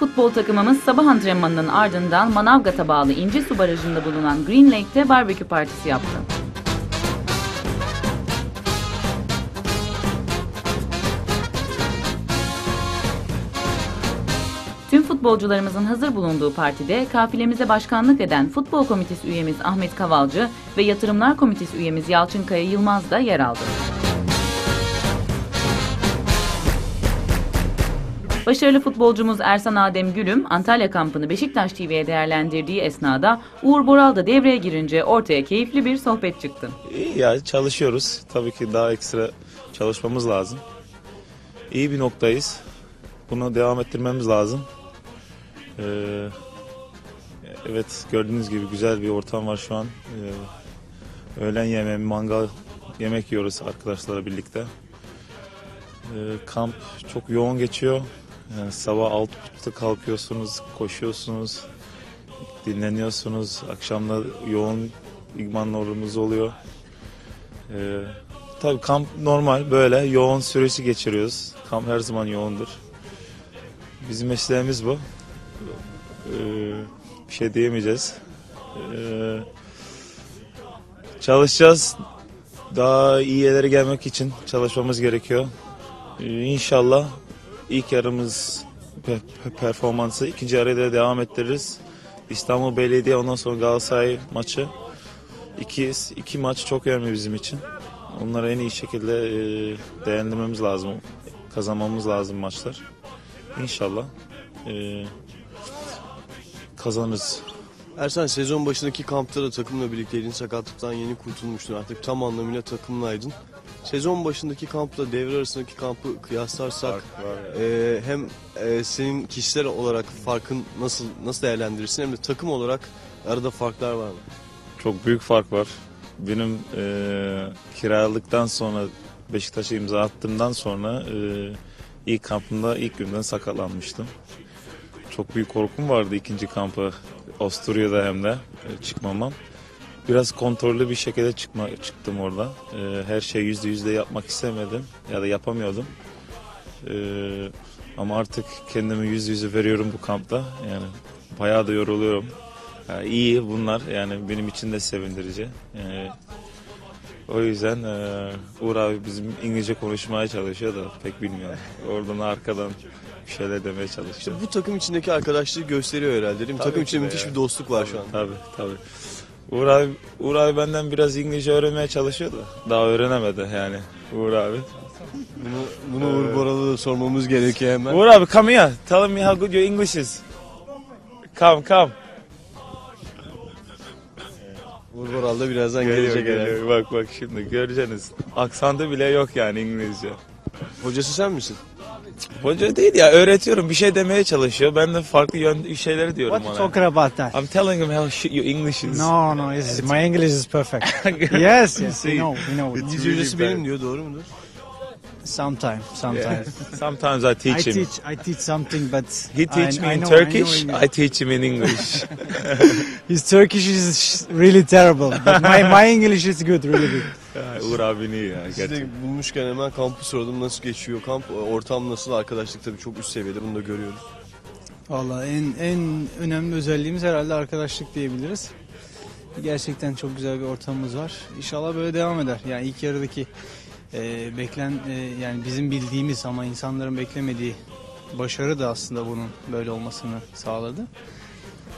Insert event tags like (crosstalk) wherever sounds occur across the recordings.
futbol takımımız sabah antrenmanının ardından Manavgat'a bağlı İnce Su Barajı'nda bulunan Green Lake'te barbekü partisi yaptı. Tüm futbolcularımızın hazır bulunduğu partide kafilemize başkanlık eden Futbol Komitesi üyemiz Ahmet Kavalcı ve Yatırımlar Komitesi üyemiz Yalçın Kaya Yılmaz da yer aldı. Başarılı futbolcumuz Ersan Adem Gülüm, Antalya kampını Beşiktaş TV'ye değerlendirdiği esnada Uğur Boral da devreye girince ortaya keyifli bir sohbet çıktı. İyi ya çalışıyoruz. Tabii ki daha ekstra çalışmamız lazım. İyi bir noktayız. Bunu devam ettirmemiz lazım. Ee, evet gördüğünüz gibi güzel bir ortam var şu an. Ee, öğlen yemeği, mangal yemek yiyoruz arkadaşlarla birlikte. Ee, kamp çok yoğun geçiyor. Yani sabah 6.30'da kalkıyorsunuz, koşuyorsunuz, dinleniyorsunuz. Akşamda yoğun idmanlarımız oluyor. Ee, tabii kamp normal böyle yoğun süresi geçiriyoruz. Kamp her zaman yoğundur. Bizim mesleğimiz bu. Ee, bir şey diyemeyeceğiz. Ee, çalışacağız. Daha iyi yerlere gelmek için çalışmamız gerekiyor. Ee, İnşallah ilk yarımız pe- pe- performansı ikinci yarıda da devam ettiririz. İstanbul Belediye ondan sonra Galatasaray maçı. İki, iki maç çok önemli bizim için. Onları en iyi şekilde e, değerlendirmemiz lazım. Kazanmamız lazım maçlar. İnşallah e, kazanırız. Ersan sezon başındaki kampta da takımla birlikteydin. Sakatlıktan yeni kurtulmuştun. Artık tam anlamıyla takımlaydın. Sezon başındaki kampla devre arasındaki kampı kıyaslarsak e, hem e, senin kişisel olarak farkın nasıl nasıl değerlendirirsin hem de takım olarak arada farklar var mı? Çok büyük fark var. Benim e, kiralıktan sonra Beşiktaş'a imza attığımdan sonra e, ilk kampımda ilk günden sakatlanmıştım. Çok büyük korkum vardı ikinci kampı Avusturya'da hem de e, çıkmamam. Biraz kontrollü bir şekilde çıkma, çıktım orada. E, her şeyi yüzde yüzde yapmak istemedim ya da yapamıyordum. E, ama artık kendimi yüz yüze veriyorum bu kampta. Yani bayağı da yoruluyorum. Ha, iyi bunlar yani benim için de sevindirici. Yani, o yüzden e, Uğur abi bizim İngilizce konuşmaya çalışıyor da pek bilmiyor. Oradan arkadan bir şeyler demeye çalışıyor. İşte bu takım içindeki arkadaşlığı gösteriyor herhalde değil mi? Tabii takım ki içinde de müthiş ya. bir dostluk var şu an. Tabii tabii. Uğur abi, Uğur abi benden biraz İngilizce öğrenmeye çalışıyor da daha öğrenemedi yani Uğur abi. Bunu, bunu Uğur Boral'a da sormamız gerekiyor hemen. Uğur abi come here. Tell me how good your English is. Come come. Uğur Boral da birazdan Geliyor, gelecek herhalde. geliyor. Bak bak şimdi göreceksiniz. Aksandı bile yok yani İngilizce. Hocası sen misin? Hoca değil ya öğretiyorum bir şey demeye çalışıyor. Ben de farklı yön şeyleri diyorum What you ona. talking about that? I'm telling him how shit your English is. No, no, it's, my English is perfect. (laughs) yes, yes, we know, we know. it's hocası benim diyor doğru mudur? Sometimes, sometimes. (laughs) Sometimes I teach I him. teach, I teach something, but He teach I, me I in know, I Turkish. I, English. teach him in English. (laughs) His Turkish is really terrible, but my, my English is good, really good. (laughs) Ya, Uğur abini iyi ya Siz gerçekten. de bulmuşken hemen kampı sordum nasıl geçiyor kamp ortam nasıl arkadaşlık tabii çok üst seviyede bunu da görüyoruz. Vallahi en en önemli özelliğimiz herhalde arkadaşlık diyebiliriz. Gerçekten çok güzel bir ortamımız var. İnşallah böyle devam eder. Yani ilk yarıdaki e, beklen e, yani bizim bildiğimiz ama insanların beklemediği başarı da aslında bunun böyle olmasını sağladı.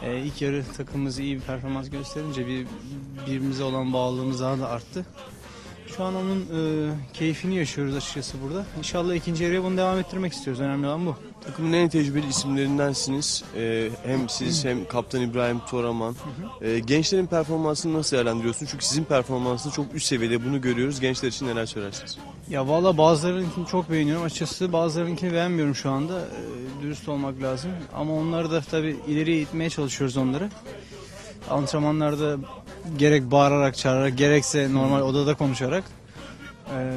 E, ilk yarı takımımız iyi bir performans gösterince bir, birbirimize olan bağlılığımız daha da arttı. Şu an onun e, keyfini yaşıyoruz açıkçası burada. İnşallah ikinci yarıya bunu devam ettirmek istiyoruz. Önemli olan bu. Takımın en tecrübeli isimlerindensiniz. Ee, hem siz hem Kaptan İbrahim Toraman. Ee, gençlerin performansını nasıl değerlendiriyorsunuz? Çünkü sizin performansınız çok üst seviyede bunu görüyoruz. Gençler için neler söylersiniz? Ya valla bazılarınkini çok beğeniyorum açıkçası bazılarınkini beğenmiyorum şu anda Ee, dürüst olmak lazım ama onları da tabii ileriye itmeye çalışıyoruz onları antrenmanlarda gerek bağırarak çağırarak gerekse normal odada konuşarak ee,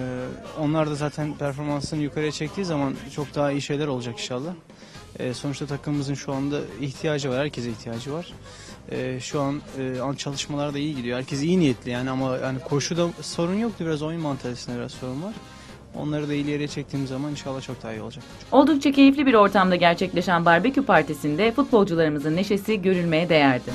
onlar da zaten performansını yukarıya çektiği zaman çok daha iyi şeyler olacak inşallah Ee, sonuçta takımımızın şu anda ihtiyacı var herkese ihtiyacı var Ee, şu an e, an çalışmalar da iyi gidiyor herkes iyi niyetli yani ama yani koşuda sorun yoktu biraz oyun mantalitesinde biraz sorun var Onları da ileriye çektiğimiz zaman inşallah çok daha iyi olacak. Oldukça keyifli bir ortamda gerçekleşen barbekü partisinde futbolcularımızın neşesi görülmeye değerdi.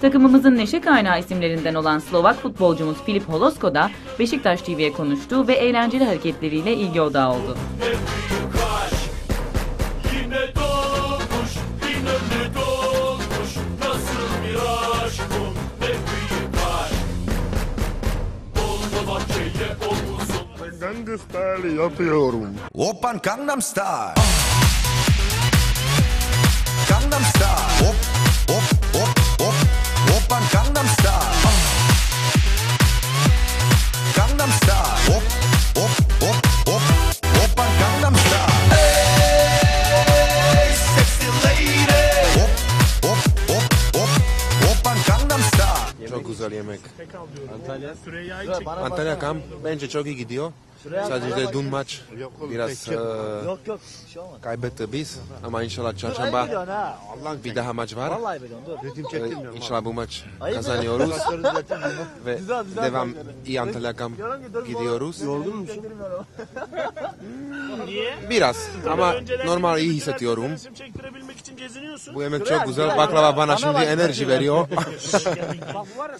Takımımızın neşe kaynağı isimlerinden olan Slovak futbolcumuz Filip Holosko da Beşiktaş TV'ye konuştu ve eğlenceli hareketleriyle ilgi odağı oldu. omuzum Gangster yapıyorum. Open Gangnam Style. Gangnam Style. Hop hop hop hop. Open Gangnam Style. Gangnam Style. Hop hop hop hop. Open Gangnam Style. Hey sexy lady. Hop hop hop hop. Open Gangnam Style. Çok güzel yemek. Antalya? Antalya kamp bence çok iyi gidiyor. Sadece dün maç biraz e, kaybetti biz ama inşallah çarşamba bir daha maç var. E, İnşallah bu maç kazanıyoruz (laughs) ve devam iyi Antalya kamp gidiyoruz. Yorgun musun? (laughs) Biraz ama normal iyi hissediyorum. Resim çektirebilmek için geziniyorsun. Bu yemek çok güzel. Baklava bana şimdi enerji veriyor. (laughs) Bak var ya